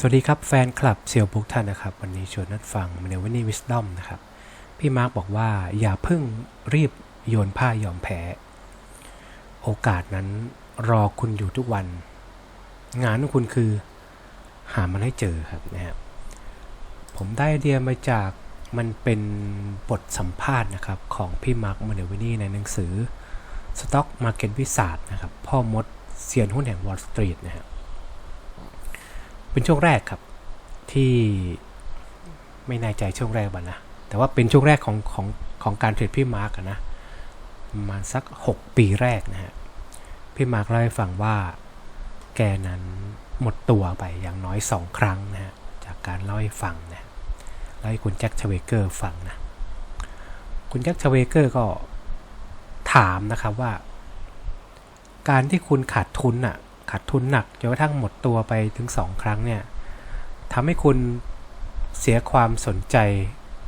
สวัสดีครับแฟนคลับเซียวบุกท่านนะครับ วันนี้ชวนนัดฟังในวันนี้วิส d อมนะครับ พี่มาร์กบอกว่าอย่าเพิ่งรีบโยนผ้ายอมแพ้ โอกาสนั้นรอคุณอยู่ทุกวัน งานของคุณคือหามันให้เจอครับนะครับผมได้ไอเดียมาจากมันเป็นบทสัมภาษณ์นะครับของพี่มาร์กมาเนวินี่ในหนังสือ Stock Market วิสาดนะครับพ่อมดเซียนหุ้นแห่ง Wall Street นะครับ เป็นช่วงแรกครับ ที่ไม่แน่ใจช่วงแรกบ้างนะ แต่ว่าเป็นช่วงแรกของของของการเทรดพี่มาร์กนะประมาณสัก 6 ปีแรกนะฮะพี่มาร์กเล่าให้ฟังว่าแกนั้นหมดตัวไปอย่างน้อย 2 ครั้งนะฮะจากการเล่าให้ฟังนะเล่าให้คุณแจ็คชเวเกอร์ฟังนะคุณแจ็คชเวเกอร์ก็ถามนะครับว่า การที่คุณขาดทุนอะ ขาดทุนหนักจนกระทั่งหมดตัวไปถึง 2 ครั้งเนี่ยทำให้คุณเสียความสนใจ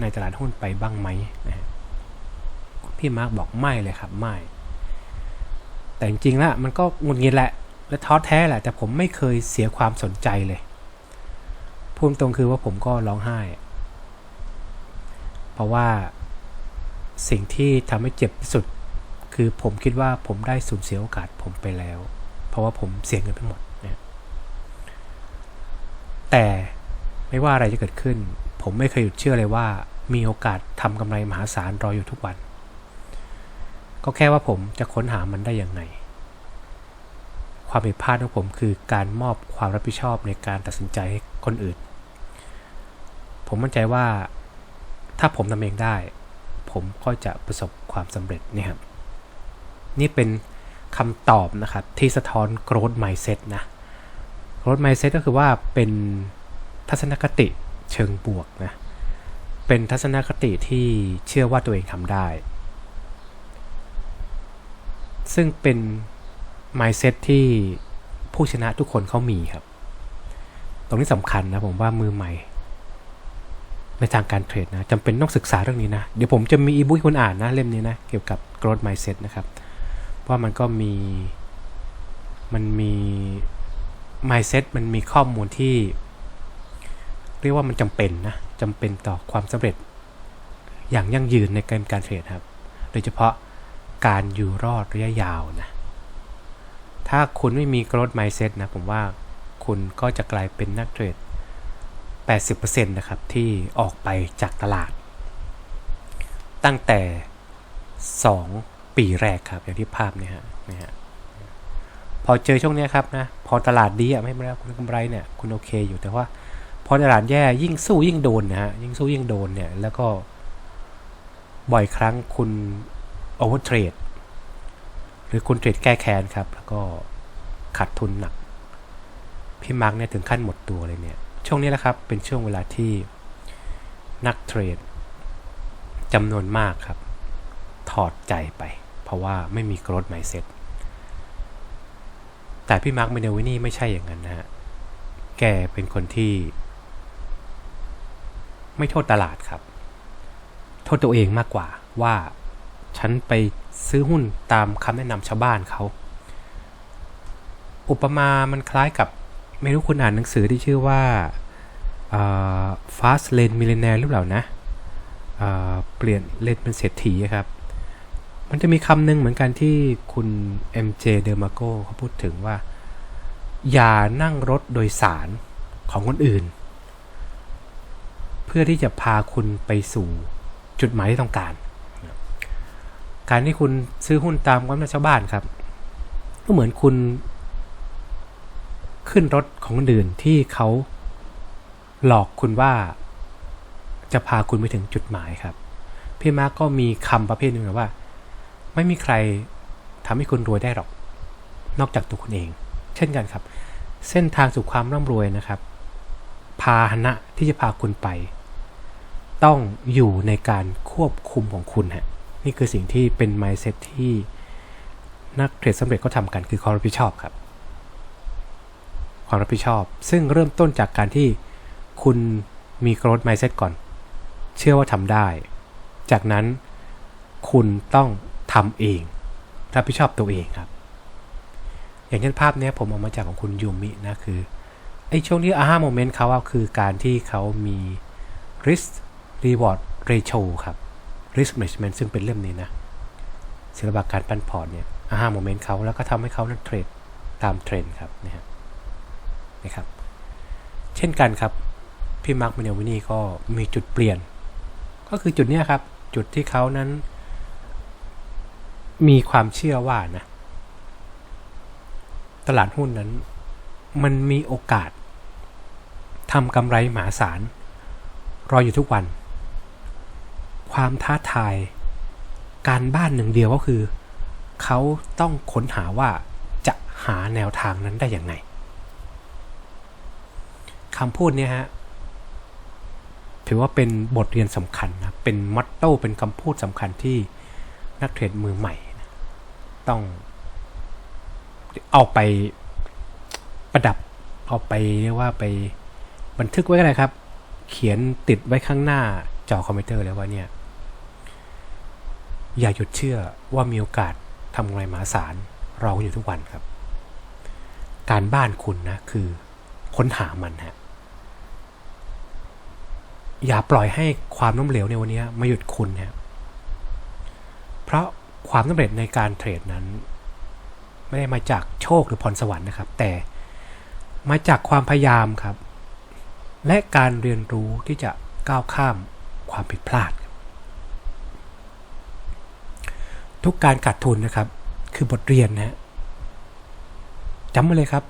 ในตลาดหุ้นไปบ้างไหมนะพี่มาร์กบอกไม่เลยครับไม่ แต่จริงๆแล้วมันก็หงุดหงิดแหละ และท้อแท้แหละ แต่ผมไม่เคยเสียความสนใจเลยพูดตรงคือว่าผมก็ร้องไห้ เพราะว่าสิ่งที่ทำให้เจ็บที่สุด คือผมคิดว่าผมได้สูญเสียโอกาสผมไปแล้ว ราะว่าผมเสียเงินไปหมดนะแต่ไม่ว่าอะไรจะเกิดขึ้น ผมไม่เคยหยุดเชื่อเลยว่า มีโอกาสทำกำไรมหาศาลรออยู่ทุกวัน ก็แค่ว่าผมจะค้นหามันได้ยังไง ความผิดพลาดของผมคือการมอบความรับผิดชอบในการตัดสินใจให้คนอื่น ผมมั่นใจว่าถ้าผมทำเองได้ ผมก็จะประสบความสำเร็จนี่ครับนี่เป็น คำตอบนะครับที่สะท้อน growth mindset นะ growth mindset ก็คือว่าเป็นทัศนคติเชิงบวกนะ เป็นทัศนคติที่เชื่อว่าตัวเองทำได้ ซึ่งเป็น mindset ที่ผู้ชนะทุกคนเขามีครับ ตรงนี้สำคัญนะผมว่ามือใหม่ ในทางการเทรดนะจำเป็นต้องศึกษาเรื่องนี้นะ เดี๋ยวผมจะมีอีบุ๊กให้คุณอ่านนะเล่มนี้นะ เกี่ยวกับ growth mindset นะครับ เพราะมันก็มีมันมี mindset มันมีข้อมูลที่ เรียกว่ามันจำเป็นนะจำเป็นต่อความสำเร็จ อย่างยั่งยืนในการการเทรดครับ โดยเฉพาะการอยู่รอดระยะยาวนะถ้าคุณไม่มี growth mindset นะผมว่าคุณก็จะกลายเป็นนักเทรด 80%นะครับที่ออกไปจากตลาด ตั้งแต่ 2 ปีแรกครับ อย่างที่ภาพเนี่ยฮะนะฮะพอเจอช่วงนี้ครับนะพอตลาดดีอะไม่เป็นไรคุณกำไรเนี่ยคุณโอเคอยู่แต่ว่า พอตลาดแย่ยิ่งสู้ยิ่งโดนนะฮะยิ่งสู้ยิ่งโดนเนี่ยแล้วก็บ่อยครั้งคุณโอเวอร์เทรดหรือคุณเทรดแก้แค้นครับ แล้วก็ขาดทุนหนัก พี่มาร์กเนี่ยถึงขั้นหมดตัวเลยเนี่ย ช่วงนี้แหละครับ เป็นช่วงเวลาที่นักเทรดจำนวนมากครับ ถอดใจไป เพราะว่าไม่มี growth mindset แต่พี่มาร์กเมเนวินี่ไม่ใช่อย่างนั้นนะฮะ แกเป็นคนที่ ไม่โทษตลาดครับ โทษตัวเองมากกว่าว่าฉันไปซื้อหุ้นตามคำแนะนำชาวบ้านเขา อุปมา มันคล้ายกับไม่รู้คุณอ่านหนังสือที่ชื่อว่า fast lane millionaire หรือเปล่านะเปลี่ยนเลนเป็นเศรษฐีครับ มันจะมีคำหนึ่งเหมือนกันที่คุณ MJ d e m a g o เขาพูดถึงว่า อย่านั่งรถโดยสารของคนอื่น เพื่อที่จะพาคุณไปสู่จุดหมายที่ต้องการ การที่คุณซื้อหุ้นตามความชาวบ้านครับ ก็เหมือนคุณ ขึ้นรถของคนอื่นที่เขาหลอกคุณว่าจะพาคุณไปถึงจุดหมายครับ พี่มาร์กก็มีคำประเภทหนึ่งว่า ไม่มีใครทำให้คุณรวยได้หรอก นอกจากตัวคุณเอง เช่นกันครับ เส้นทางสู่ความร่ำรวยนะครับ พาหนะที่จะพาคุณไป ต้องอยู่ในการควบคุมของคุณฮะนี่คือสิ่งที่เป็น mindset ที่นักเทรดสำเร็จก็ทำกันคือความรับผิดชอบครับ ความรับผิดชอบ ซึ่งเริ่มต้นจากการที่คุณมี growth mindset ก่อน เชื่อว่าทำได้ จากนั้นคุณต้อง ทำเองรับผิดชอบตัวเองครับ อย่างเช่นภาพนี้ผมเอามาจากของคุณยูมินะคือไอ้ช่วงที่อา h a moment เขาอะคือการที่เขามี risk reward ratio ครับ risk management ซึ่งเป็นเล่มนี้นะศิลปะการปั้นพอร์ตเนี่ยอา h a moment เขาแล้วก็ทำให้เขานั้นเทรดตามเทรนด์ครับนะฮะนะครับ เช่นกันครับ พี่มาร์คมิเนลวินี่ก็มีจุดเปลี่ยน ก็คือจุดนี้ครับ จุดที่เขานั้น มีความเชื่อว่านะ ตลาดหุ้นนั้น มันมีโอกาสทำกำไรมหาศาล รออยู่ทุกวัน ความท้าทาย การบ้านหนึ่งเดียวก็คือ เขาต้องค้นหาว่าจะหาแนวทางนั้นได้อย่างไงคำพูดเนี้ยฮะถือว่าเป็นบทเรียนสำคัญนะ เป็นมอตโต้ เป็นคำพูดสำคัญที่นักเทรดมือใหม่ ต้อง เอาไปประดับ เอาไปเรียกว่าไปบันทึกไว้ก็ได้ครับ เขียนติดไว้ข้างหน้าจอคอมพิวเตอร์เลยว่าเนี่ย อย่าหยุดเชื่อว่ามีโอกาสทำกำไรมหาศาลรอคุณอยู่ทุกวันครับ การบ้านคุณนะคือค้นหามันฮะอย่าปล่อยให้ความล้มเหลวในวันนี้มาหยุดคุณฮะเพราะ ความสำเร็จในการเทรดนั้น ไม่ได้มาจากโชคหรือพรสวรรค์นะครับ แต่มาจากความพยายามครับ และการเรียนรู้ที่จะก้าวข้ามความผิดพลาด ทุกการขาดทุนนะครับ คือบทเรียนนะฮะจำไว้เลยครับ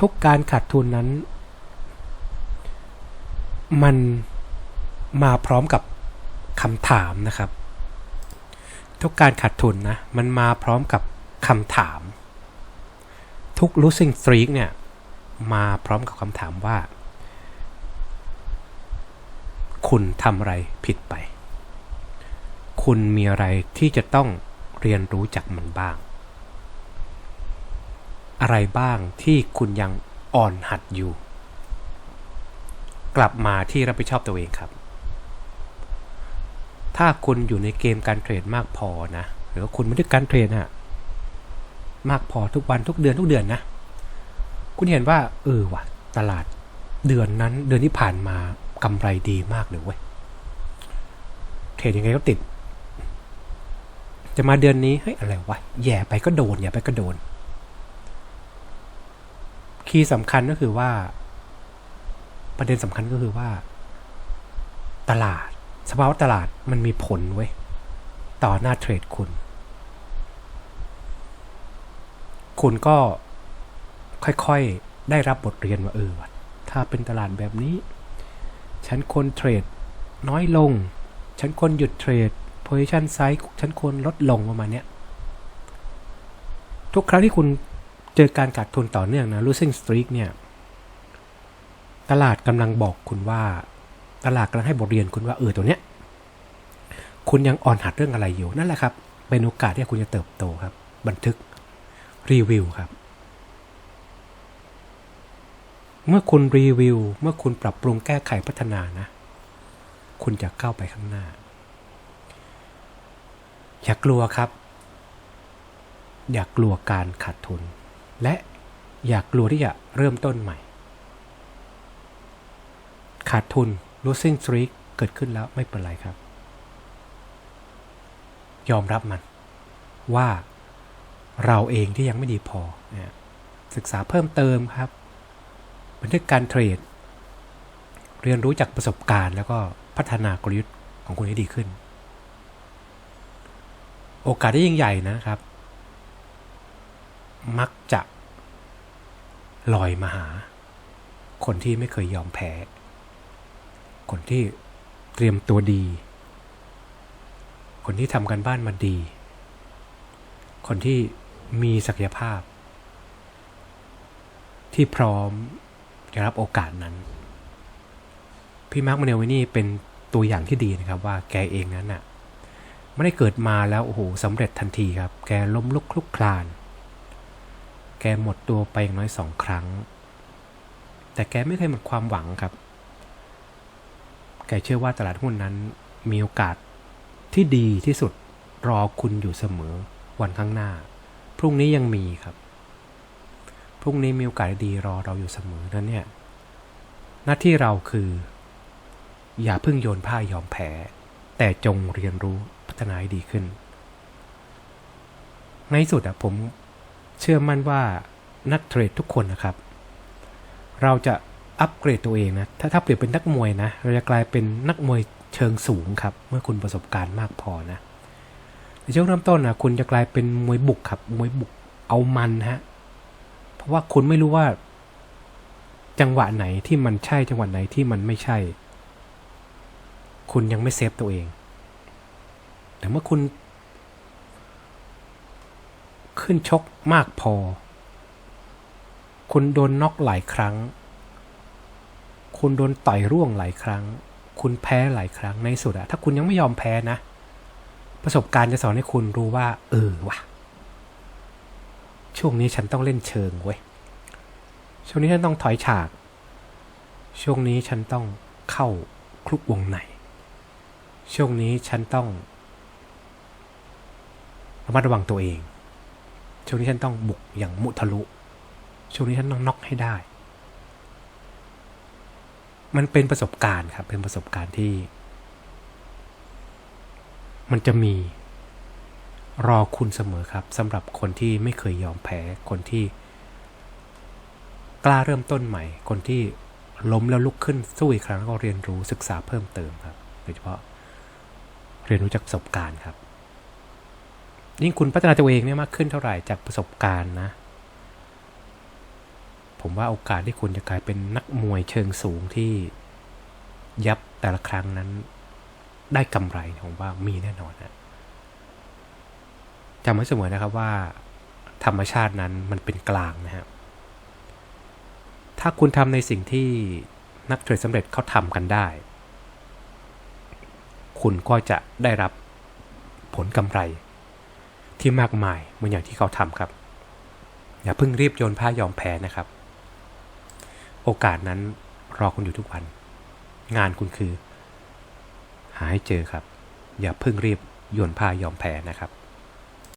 ทุกการขาดทุนนั้น มันมาพร้อมกับคำถามนะครับ ทุกการขาดทุนนะมันมาพร้อมกับคำถาม ทุก losing streak เนี่ยมาพร้อมกับคำถามว่า คุณทำอะไรผิดไป คุณมีอะไรที่จะต้องเรียนรู้จากมันบ้าง อะไรบ้างที่คุณยังอ่อนหัดอยู่ กลับมาที่รับผิดชอบตัวเองครับ ถ้าคุณอยู่ในเกมการเทรดมากพอนะ หรือว่าคุณไม่ได้การเทรดอะมากพอทุกวันทุกเดือนทุกเดือนนะ คุณเห็นว่า เออว่ะ ตลาดเดือนนั้นเดือนที่ผ่านมากำไรดีมากเลยเว้ย เทรดยังไงก็ติด จะมาเดือนนี้เฮ้ยอะไรวะ แย่ไปก็โดนแย่ไปก็โดน คีย์สำคัญก็คือว่า ประเด็นสำคัญก็คือว่า ตลาด สภาวะตลาดมันมีผลเว้ย ต่อหน้าเทรดคุณ คุณก็ค่อยๆ ได้รับบทเรียนว่าเออว่ะถ้าเป็นตลาดแบบนี้ ฉันควรเทรดน้อยลง ฉันควรหยุดเทรด position size ฉันควรลดลงประมาณเนี้ยทุกครั้งที่คุณเจอการขาดทุนต่อเนื่องนะ losing streak เนี่ย ตลาดกำลังบอกคุณว่า ตลาดกำลังให้บทเรียนคุณว่าเออตัวเนี้ยคุณยังอ่อนหัดเรื่องอะไรอยู่นั่นแหละครับ เป็นโอกาสที่คุณจะเติบโตครับ บันทึกรีวิวครับ เมื่อคุณรีวิว เมื่อคุณปรับปรุงแก้ไขพัฒนานะ คุณจะก้าวไปข้างหน้า อย่ากลัวครับ อย่ากลัวการขาดทุน และอย่ากลัวที่จะเริ่มต้นใหม่ ขาดทุน losing streak เกิดขึ้นแล้วไม่เป็นไรครับ ยอมรับมัน ว่าเราเองที่ยังไม่ดีพอ ศึกษาเพิ่มเติมครับ บันทึกการเทรด เรียนรู้จากประสบการณ์ แล้วก็พัฒนากลยุทธ์ของคุณให้ดีขึ้น โอกาสที่ยิ่งใหญ่นะครับ มักจะลอยมาหา คนที่ไม่เคยยอมแพ้ คนที่เตรียมตัวดี คนที่ทำกันบ้านมาดี คนที่มีศักยภาพ ที่พร้อมจะรับโอกาสนั้น พี่มาร์คมาเนลวินี่เป็นตัวอย่างที่ดีนะครับว่าแกเองนั้นน่ะไม่ได้เกิดมาแล้วโอ้โหสำเร็จทันทีครับ แกล้มลุกคลุกคลาน แกหมดตัวไปอย่างน้อยสองครั้ง แต่แกไม่เคยหมดความหวังครับ แกเชื่อว่าตลาดหุ้นนั้นมีโอกาสที่ดีที่สุดรอคุณอยู่เสมอวันข้างหน้า พรุ่งนี้ยังมีครับ พรุ่งนี้มีโอกาสดีรอเราอยู่เสมอนั้นเนี่ย หน้าที่เราคือ อย่าเพิ่งโยนผ้ายอมแพ้ แต่จงเรียนรู้พัฒนาให้ดีขึ้น ในสุดอะผมเชื่อมั่นว่านักเทรดทุกคนนะครับ เราจะ อัปเกรดตัวเองนะ ถ้าถ้าเปรียบเป็นนักมวยนะ เราจะกลายเป็นนักมวยเชิงสูงครับ เมื่อคุณประสบการณ์มากพอนะในช่วงเริ่มต้นนะคุณจะกลายเป็นมวยบุกครับ มวยบุกเอามันฮะ เพราะว่าคุณไม่รู้ว่า จังหวะไหนที่มันใช่จังหวะไหนที่มันไม่ใช่ คุณยังไม่เซฟตัวเอง แต่เมื่อคุณ ขึ้นชกมากพอ คุณโดนน็อกหลายครั้ง คุณโดนต่อยร่วงหลายครั้ง คุณแพ้หลายครั้งในสุดอะถ้าคุณยังไม่ยอมแพ้นะ ประสบการณ์จะสอนให้คุณรู้ว่า เออวะช่วงนี้ฉันต้องเล่นเชิงเว้ยช่วงนี้ฉันต้องถอยฉาก ช่วงนี้ฉันต้องเข้าคลุกวงในช่วงนี้ฉันต้องระมัดระวังตัวเอง ช่วงนี้ฉันต้องบุกอย่างมุทะลุ ช่วงนี้ฉันต้องน็อกให้ได้ มันเป็นประสบการณ์ครับ เป็นประสบการณ์ที่ มันจะมีรอคุณเสมอครับสำหรับคนที่ไม่เคยยอมแพ้คนที่ กล้าเริ่มต้นใหม่ คนที่ล้มแล้วลุกขึ้นสู้อีกครั้งแล้วก็เรียนรู้ศึกษาเพิ่มเติมครับโดยเฉพาะ เรียนรู้จากประสบการณ์ครับยิ่งคุณพัฒนาตัวเองเนี่ยมากขึ้นเท่าไหร่จากประสบการณ์นะ ผมว่าโอกาสที่คุณจะกลายเป็นนักมวยเชิงสูงที่ยับแต่ละครั้งนั้น ได้กำไรผมว่ามีแน่นอนนะจำไว้เสมอนะครับว่า ธรรมชาตินั้นมันเป็นกลางนะครับถ้าคุณทำในสิ่งที่นักเทรดสำเร็จเขาทำกันได้ คุณก็จะได้รับผลกำไรที่มากมายเหมือนอย่างที่เขาทำครับ อย่าเพิ่งรีบโยนผ้ายอมแพ้นะครับ โอกาสนั้นรอคุณอยู่ทุกวัน งานคุณคือ หาให้เจอครับ อย่าเพิ่งรีบโยนผ้ายอมแพ้นะครับ